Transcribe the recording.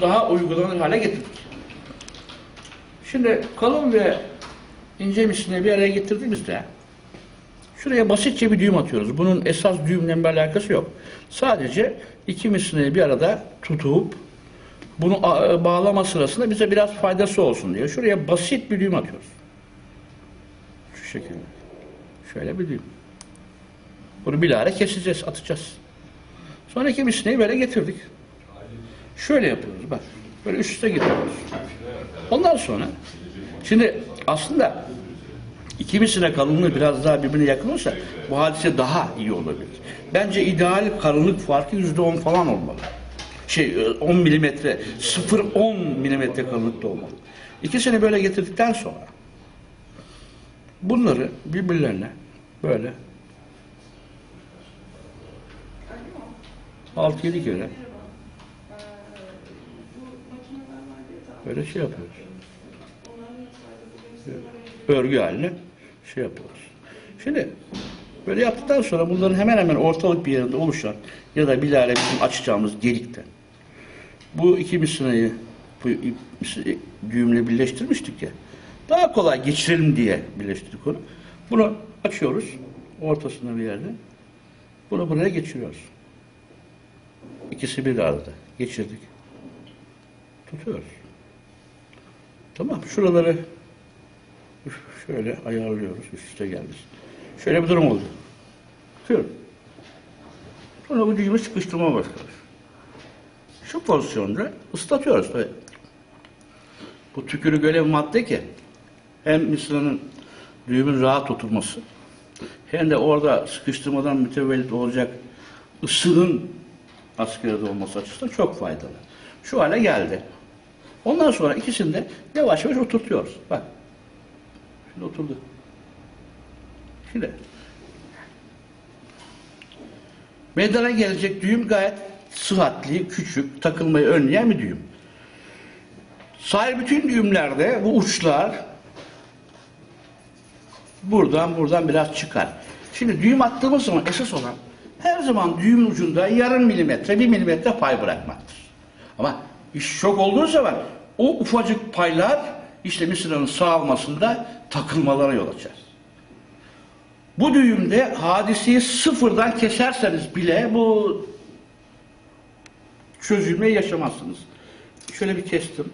daha uygulanır hale getirdik. Şimdi kalın ve ince misine bir araya getirdiğimizde şuraya basitçe bir düğüm atıyoruz. Bunun esas düğümle bir alakası yok. Sadece iki misineyi bir arada tutup bunu bağlama sırasında bize biraz faydası olsun diye şuraya basit bir düğüm atıyoruz. Şu şekilde. Şöyle bir düğüm. Bunu bilahare keseceğiz, atacağız. Sonra iki misineyi böyle getirdik. Şöyle yapıyoruz bak. Böyle üst üste getiriyoruz. Ondan sonra şimdi aslında ikimisine kalınlığı biraz daha birbirine yakın olsa bu hadise daha iyi olabilir. Bence ideal kalınlık farkı yüzde on falan olmalı. Şey 10 milimetre, 0-10 milimetre kalınlıkta olmalı. İkisini böyle getirdikten sonra bunları birbirlerine böyle 6-7 kere böyle şey yapıyoruz. Örgü haline şey yapıyoruz. Şimdi böyle yaptıktan sonra bunların hemen hemen ortalık bir yerinde oluşan ya da bilahare bizim açacağımız delikten bu iki misineyi bu düğümle birleştirmiştik ya daha kolay geçirelim diye birleştirdik onu. Bunu açıyoruz ortasında bir yerde. Bunu buraya geçiriyoruz. İkisi bir arada geçirdik. Tutuyoruz. Tamam şuraları şöyle ayarlıyoruz üst üste geldi. Şöyle bir durum oldu. Tutuyorum. Sonra bu düğümü sıkıştırmaya başlıyoruz. Şu pozisyonda ıslatıyoruz tabii. Bu tükürük öyle bir madde ki hem mısranın düğümün rahat oturması hem de orada sıkıştırmadan mütevellit olacak ısının askerede olması açısından çok faydalı. Şu hale geldi. Ondan sonra ikisini de yavaş yavaş oturtuyoruz. Bak. Şimdi oturdu. Şimdi meydana gelecek düğüm gayet sıhhatli, küçük, takılmayı önleyen bir düğüm. Sahil bütün düğümlerde bu uçlar buradan buradan biraz çıkar. Şimdi düğüm attığımız zaman esas olan her zaman düğümün ucunda yarım milimetre, bir milimetre pay bırakmaktır. Ama iş çok olduğu zaman o ufacık paylar işte mısırın sağalmasında takılmalara yol açar. Bu düğümde hadiseyi sıfırdan keserseniz bile bu çözülmeyi yaşamazsınız. Şöyle bir kestim.